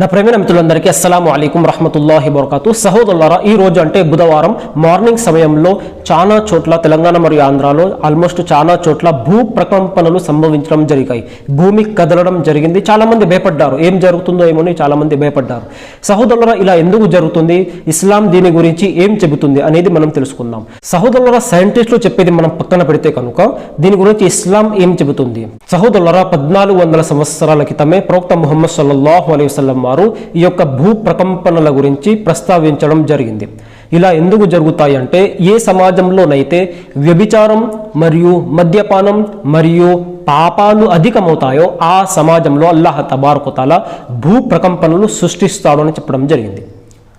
నా ప్రేమైన మిత్రులందరికీ అస్సలం అయికం రహమతుల్లాహి బర్కాతు. సహోదరులారా ఈ రోజు అంటే బుధవారం మార్నింగ్ సమయంలో చాలా చోట్ల తెలంగాణ మరియు ఆంధ్రాలో ఆల్మోస్ట్ చాలా చోట్ల భూ ప్రకంపనలు సంభవించడం జరిగాయి. భూమి కదలడం జరిగింది. చాలామంది భయపడ్డారు. ఏం జరుగుతుందో ఏమో చాలామంది భయపడ్డారు. సహోదరులరా ఇలా ఎందుకు జరుగుతుంది? ఇస్లాం దీని గురించి ఏం చెబుతుంది అనేది మనం తెలుసుకుందాం. సహోదరులరా సైంటిస్టులు చెప్పేది మనం పక్కన పెడితే కనుక దీని గురించి ఇస్లాం ఏం చెబుతుంది? సహోదరులరా పద్నాలుగు వందల సంవత్సరాల క్రితమే ప్రవక్త ముహమ్మద్ సల్లల్లాహు అలైహి వారు ఈ యొక్క భూ ప్రకంపనల గురించి ప్రస్తావించడం జరిగింది. ఇలా ఎందుకు జరుగుతాయంటే ఏ సమాజంలోనైతే వ్యభిచారం మరియు మద్యపానం మరియు పాపాలు అధికమవుతాయో ఆ సమాజంలో అల్లాహ్ తబారకుతాల భూ ప్రకంపనలు సృష్టిస్తాడు అని చెప్పడం జరిగింది.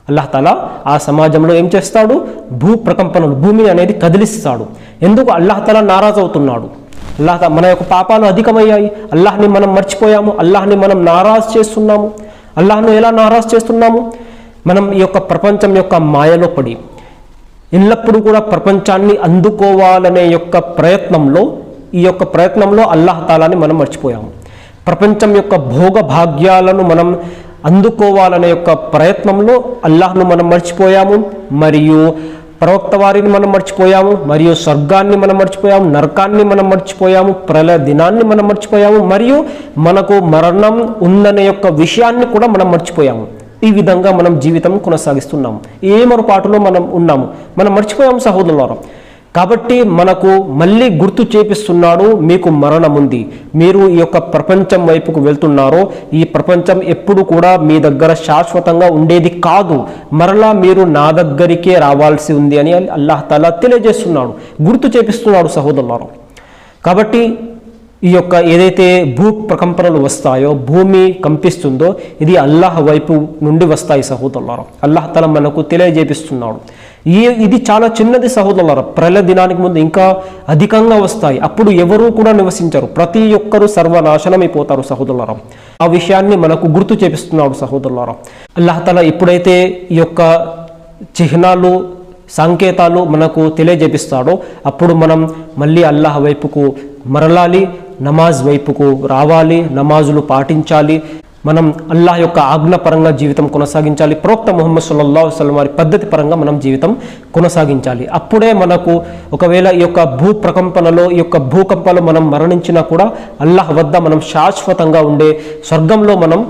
అల్లాహతాలా ఆ సమాజంలో ఏం చేస్తాడు? భూ ప్రకంపనలు భూమిని అనేది కదిలిస్తాడు. ఎందుకు? అల్లాహతాలా నారాజవుతున్నాడు అవుతున్నాడు. అల్లాహ మన యొక్క పాపాలు అధికమయ్యాయి. అల్లాహ్ని మనం మర్చిపోయాము. అల్లాహ్ని మనం నారాజ్ చేస్తున్నాము. అల్లాహ్ను ఎలా నారాజ్ చేస్తున్నాము? మనం ఈ యొక్క ప్రపంచం యొక్క మాయలో పడి ఎల్లప్పుడూ కూడా ప్రపంచాన్ని అందుకోవాలనే యొక్క ప్రయత్నంలో ఈ యొక్క ప్రయత్నంలో అల్లాహ్ తాలాని మనం మర్చిపోయాము. ప్రపంచం యొక్క భోగ భాగ్యాలను మనం అందుకోవాలనే యొక్క ప్రయత్నంలో అల్లాహ్ను మనం మర్చిపోయాము. మరియు ప్రవక్త వారిని మనం మర్చిపోయాము మరియు స్వర్గాన్ని మనం మర్చిపోయాము నరకాన్ని మనం మర్చిపోయాము ప్రళయ దినాన్ని మనం మర్చిపోయాము మరియు మనకు మరణం ఉందనే యొక్క విషయాన్ని కూడా మనం మర్చిపోయాము. ఈ విధంగా మనం జీవితం కొనసాగిస్తున్నాము. ఏ మరుపాటులో మనం ఉన్నాము? మనం మర్చిపోయాము సహోదరులారా. కాబట్టి మనకు మళ్ళీ గుర్తు చేపిస్తున్నాడు మీకు మరణం ఉంది మీరు ఈ యొక్క ప్రపంచం వైపుకు వెళ్తున్నారో. ఈ ప్రపంచం ఎప్పుడు కూడా మీ దగ్గర శాశ్వతంగా ఉండేది కాదు. మరలా మీరు నా దగ్గరికే రావాల్సి ఉంది అని అల్లాహతలా తెలియజేస్తున్నాడు. గుర్తు చేపిస్తున్నాడు సహోదరులారు. కాబట్టి ఈ యొక్క ఏదైతే భూ ప్రకంపనలు వస్తాయో భూమి కంపిస్తుందో ఇది అల్లాహ్ వైపు నుండి వస్తాయి సహోదరులారు. అల్లాహ్ తల మనకు తెలియజేపిస్తున్నాడు. ఈ ఇది చాలా చిన్నది సహోదరులారా ప్రళయ దినానికి ముందు ఇంకా అధికంగా వస్తాయి. అప్పుడు ఎవరూ కూడా నివసించరు. ప్రతి ఒక్కరూ సర్వనాశనమైపోతారు సహోదరులారా. ఆ విషయాన్ని మనకు గుర్తు చేపిస్తున్నాడు సహోదరులారా. అల్లహతల ఎప్పుడైతే ఈ యొక్క చిహ్నాలు సంకేతాలు మనకు తెలియజేపిస్తాడో అప్పుడు మనం మళ్ళీ అల్లాహ్ వైపుకు మరలాలి నమాజ్ వైపుకు రావాలి నమాజులు పాటించాలి మనం అల్లాహ్ యొక్క ఆజ్ఞపరంగా జీవితం కొనసాగించాలి. ప్రవక్త ముహమ్మద్ సుల్లా వసలం వారి పద్ధతి పరంగా మనం జీవితం కొనసాగించాలి. అప్పుడే మనకు ఒకవేళ ఈ యొక్క భూ ప్రకంపనలో ఈ యొక్క భూకంపాలు మనం మరణించినా కూడా అల్లాహ్ వద్ద మనం శాశ్వతంగా ఉండే స్వర్గంలో మనం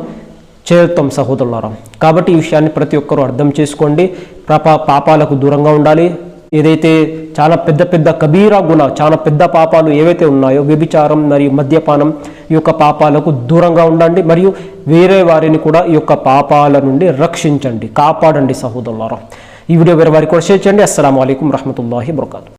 చేరుతాం సహోదరులారా. కాబట్టి ఈ విషయాన్ని ప్రతి ఒక్కరూ అర్థం చేసుకోండి. పాప పాపాలకు దూరంగా ఉండాలి. ఏదైతే చాలా పెద్ద పెద్ద కబీరా గుణ చాలా పెద్ద పాపాలు ఏవైతే ఉన్నాయో వ్యభిచారం మరియు మద్యపానం ఈ యొక్క పాపాలకు దూరంగా ఉండండి. మరియు వేరే వారిని కూడా ఈ యొక్క పాపాల నుండి రక్షించండి కాపాడండి సహోదరులారా. ఈ వీడియో వేరే వారికి కూడా షేర్ చేయండి. అస్సలం అయికం రహమతుల్లాహి బర్కాతు